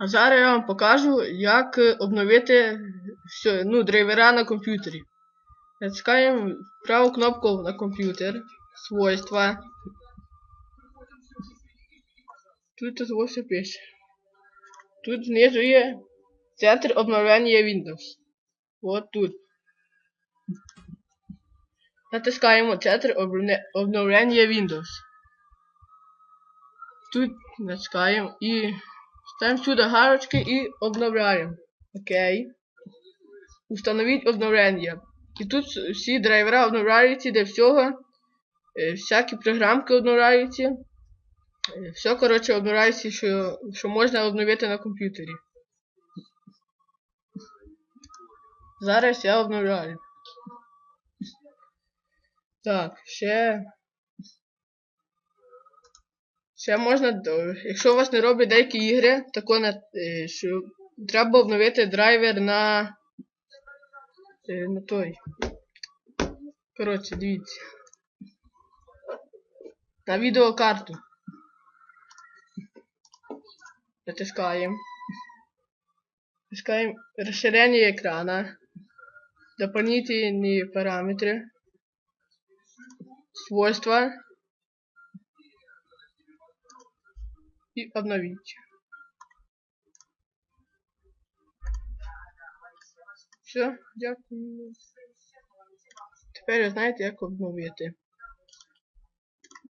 А зараз я вам покажу, як е, обновити все, ну, драйвера на комп'ютері. Натискаємо праву кнопку на комп'ютер, свойства. Тут ось пише. Тут знизу є центр обновлення Windows. От тут. Натискаємо центр обновлення Windows. Тут натискаємо і ставимо сюди галочки і обновляємо. Окей. Установіть обновлення. І тут всі драйвера обновляються, де всього. е, Всякі програмки обновляються. Е, Все, коротше, обновляється, що, що можна обновити на комп'ютері. Зараз я обновляю. Так, ще. Ще можна, якщо у вас не роблять деякі ігри, тако на, е, що треба обновити драйвер на. е, на той. Коротше, дивіться. На відеокарту. Натискаємо. Натискаємо розширення екрана. Дополнительные параметры. Свойства. И обновить. Все, дякую. Тепер ви знаєте, як обновити.